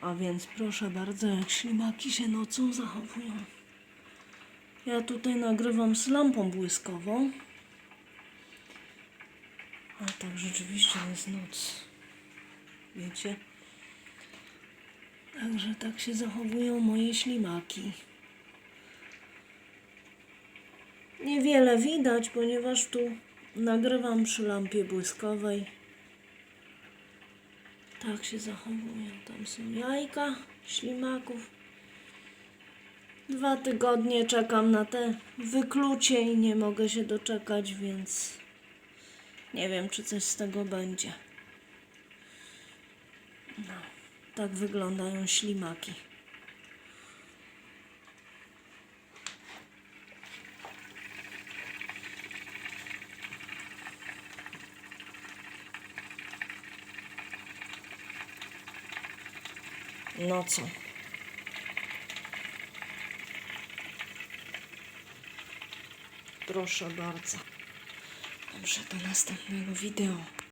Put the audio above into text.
A więc proszę bardzo, jak ślimaki się nocą zachowują. Ja tutaj nagrywam z lampą błyskową. A tak rzeczywiście jest noc. Wiecie? Także tak się zachowują moje ślimaki. Niewiele widać, ponieważ tu nagrywam przy lampie błyskowej. Tak się zachowują. Tam są jajka ślimaków. Dwa tygodnie czekam na te wyklucie i nie mogę się doczekać, więc nie wiem, czy coś z tego będzie. No, tak wyglądają ślimaki. No co? Proszę bardzo. Dobrze, do następnego wideo.